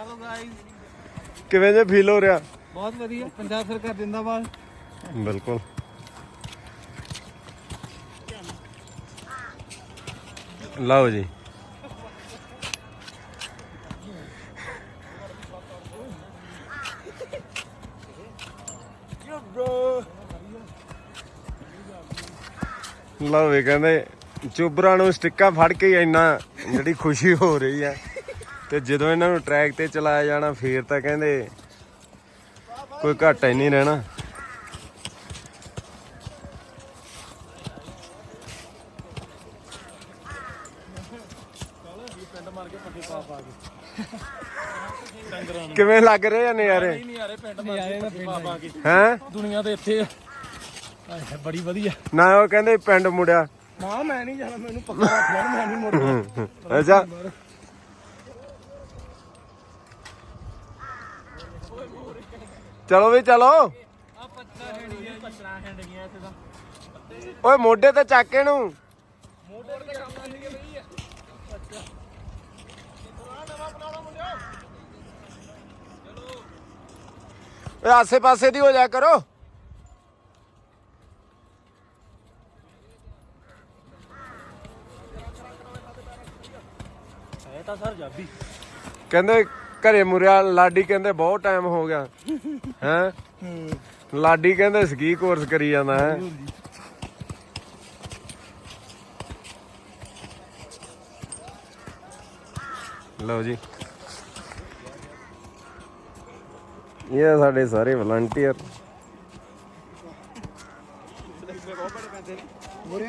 Hello guys ਕਿਵੇਂ ਜੇ feel ਹੋ ਰਿਹਾ? ਬਹੁਤ ਵਧੀਆ। ਪੰਜਾਬ ਸਰਕਾਰ ਜਿੰਦਾਬਾਦ। ਬਿਲਕੁਲ। ਲਓ ਜੀ। ਲਓ ਵੀ ਕਹਿੰਦੇ ਚੁੱਬਰਾਂ ਨੂੰ ਸਟਿੱਕਾਂ ਫੜ ਕੇ ਹੀ ਇੰਨਾ ਜਿਹੜੀ ਖੁਸ਼ੀ ਹੋ ਰਹੀ ਹੈ ਤੇ ਜਦੋਂ ਇਹਨਾਂ ਨੂੰ ਟਰੈਕ ਤੇ ਚਲਾਇਆ ਜਾਣਾ ਫੇਰ ਤਾਂ ਕਹਿੰਦੇ ਕੋਈ ਘਾਟਾ ਹੀ ਨਹੀਂ ਰਹਿਣਾ। ਕਿਵੇਂ ਲੱਗ ਰਹੇ ਆ ਨਜ਼ਾਰੇ? ਨਹੀਂ ਯਾਰੇ ਪਿੰਡ ਮਾਰ ਹੈ? ਦੁਨੀਆ ਤੇ ਇੱਥੇ ਆ। ਆਏ ਬੜੀ ਵਧੀਆ। ਨਾ ਉਹ ਕਹਿੰਦੇ ਪਿੰਡ ਮੁੜਿਆ। ਨਾ ਮੈਂ ਨਹੀਂ ਜਾਣਾ ਮੈਨੂੰ ਪੱਕਾ ਰੱਖ ਲੈਣ ਮੈਂ ਨਹੀਂ ਮੁੜਨਾ। ਅੱਛਾ। ਚਲੋ ਵੀ ਚਲੋ। ਆ ਪੱਤਰਾ ਹੈਂਡੀਆਂ ਪੱਤਰਾ ਹੈਂਡੀਆਂ ਇੱਥੇ ਦਾ ਓਏ ਮੋਢੇ ਤੇ ਚੱਕ ਇਹਨੂੰ। ਬਈ ਓਏ ਆਸੇ ਪਾਸੇ ਦੀ ਹੋ ਜਾ ਕਰੋ। ਹੈ ਤਾਂ ਸਰ ਜਾਬੀ। ਕਹਿੰਦੇ ਘਰੇ ਮੁਰਿਆ, ਲਾਡੀ ਕਹਿੰਦੇ ਬਹੁਤ ਟਾਈਮ ਹੋ ਗਿਆ। ਹੈ? ਲਾਡੀ ਕਹਿੰਦੇ ਸਕੀ ਕੋਰਸ ਕਰੀ ਜਾਂਦਾ ਹੈ? ਲਓ ਜੀ। ਇਹ ਸਾਡੇ ਸਾਰੇ ਵਲੰਟੀਅਰ ਹੋਰ